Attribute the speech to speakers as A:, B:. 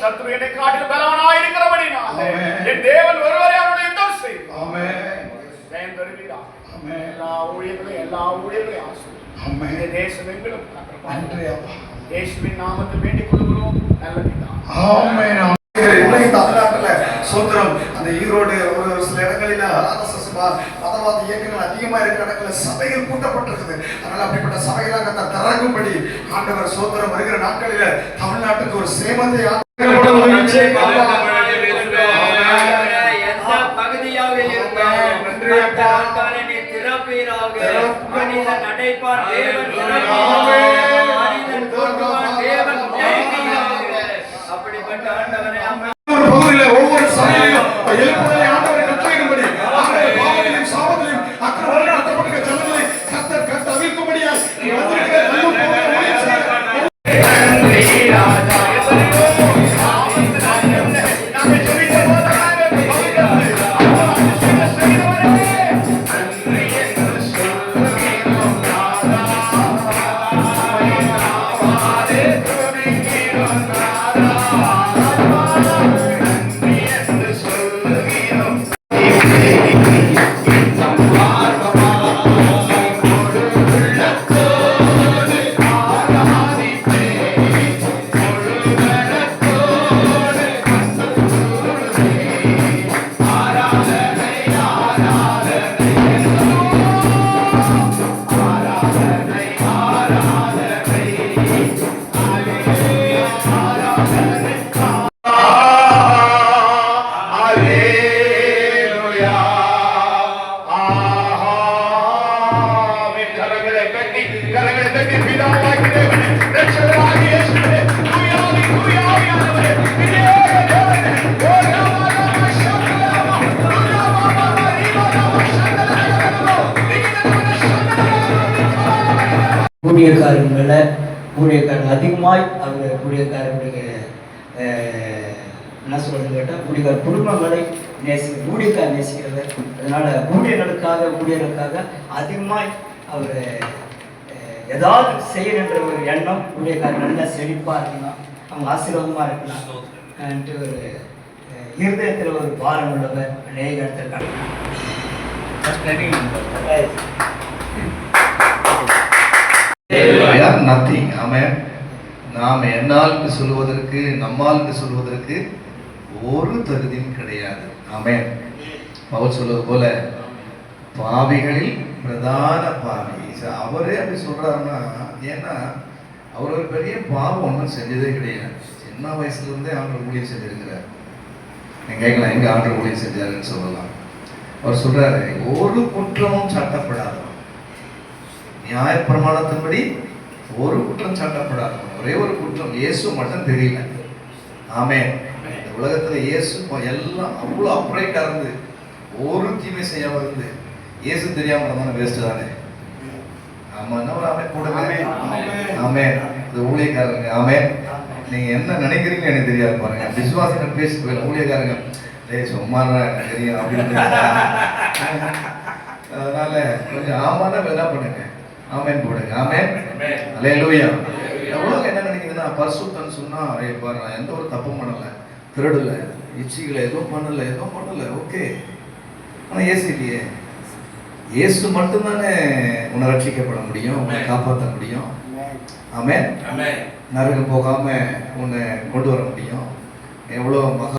A: சத்துரு என்னை காட்டிலும் பலவானாய் இருக்கிறபடினால்
B: ஆமென்.
A: என் தேவன் ஒருவரே அவருடைய யுத்தம்.
B: ஆமென்.
A: எல்லா ஊழியர்களையும் எல்லா ஊழியர்களையும். இந்த தேசம் எங்கிலும். இயேசுவின் நாமத்தில் வேண்டிக் கொள்கிறோம் நல்ல பிதா
B: ஆமென். ஆமென். இன்னைக்கு தமிழ்நாட்டுல சுதந்திரம் அந்த ஈரோடு ஒரு சில இடங்களில ம- மதவாத இயக்கங்கள் அதிகமா இருக்கிற இடங்கள்ல சபைகள் கூட்டப்பட்டிருக்குது அதனால அப்படிப்பட்ட சபைகளாக கர்த்தர் திறக்கும்படி ஆண்டவர் சுதந்திரம் வருகிற நாட்களில தமிழ்நாட்டுக்கு ஒரு சேமத்தை ஆண்டவர் உதவி செய்வார்.
C: எந்த பகுதியாக இருந்தாலும்
B: நன்றி அப்பா.
C: ஆண்டவரே, நீ திறப்பீராக.
B: திறப்பு.
C: மனிதன் நடைப்பான், தேவன்
B: Amen.
D: ஊழியக்காரங்களை ஊழியக்காரங்க அதிகமாய் அவர் ஊழியக்காரருடைய அஹ், என்ன சொல்றது கேட்டால் ஊழியக்கார குடும்பங்களை நேசி ஊழியக்கார நேசிக்கிறவர் அதனால ஊழியர்களுக்காக ஊழியர்களுக்காக அதிகமாய் அவர் ஏதாவது செய்யணுன்ற ஒரு எண்ணம் ஊழியக்காரர் நல்லா செழிப்பாக இருக்கணும். அவங்க ஆசீர்வாதமாக இருக்கலாம் ஒரு இருதயத்தில் ஒரு பாரம் உள்ளவர் அநேக இடத்துல
B: நத்திங் ஆமாம் நாம் என்னாலுக்கு சொல்வதற்கு நம்மாலுக்கு சொல்வதற்கு ஒரு தகுதியும் கிடையாது. ஆமென் பவுல் சொல்வது போல பாவிகளில் பிரதான பாவி. அவரே அப்படி சொல்றாருன்னா ஏன்னா அவர் ஒரு பெரிய பாவம் ஒன்றும் செஞ்சதே கிடையாது. சின்ன வயசுல இருந்தே ஆண்டவர் ஊழியம் செஞ்சிருக்கிறார். நீங்க கேட்கலாம் எங்க ஆண்டவர் ஊழியம் செஞ்சாருன்னு சொல்லலாம். அவர் சொல்றாரு ஒரு குற்றமும் சாட்டப்படாதவன். நியாயப்பிரமாணத்தின்படி ஒரு குற்றம் சாட்டப்படாதவன் ஒரே ஒரு குற்றம் இயேசு மட்டும் தெரியல. ஆமே இந்த உலகத்துல இயேசு எல்லாம் அவ்வளோ அப்ரைட்டா இருந்து ஒரு தீமை செய்யாம இருந்து இயேசு தெரியாம இருந்தாலும் வேஸ்ட் தானே. ஆமா என்ன ஒரு ஆமே கூட ஆமே இந்த ஊழியக்காரங்க. ஆமே நீங்க என்ன நினைக்கிறீங்க எனக்கு தெரியாது பாருங்க. விசுவாசங்கள் பேசி போயிடும் ஊழியக்காரங்க டேய் சும்மா எனக்கு தெரியும் அப்படின்னு அதனால கொஞ்சம் ஆமான்னா என்ன பண்ணுங்க. ஆமேன் போடுங்க ஆமேன். அல்லேலூயா எவ்வளவு என்ன நினைக்குதுன்னா பரிசுத்தம் சொன்னா பாரு நான் எந்த ஒரு தப்பும் பண்ணல திருடல இச்சிகளை எதுவும் பண்ணல எதுவும் பண்ணல ஓகே. ஆனா ஏசு இல்லையே இயேசு மட்டும்தானே உன்னை ரட்சிக்கப்பட முடியும் உன்னை காப்பாற்ற முடியும். ஆமென். நரகம் போகாம உன்னை கொண்டு வர முடியும். எவ்வளோ மகா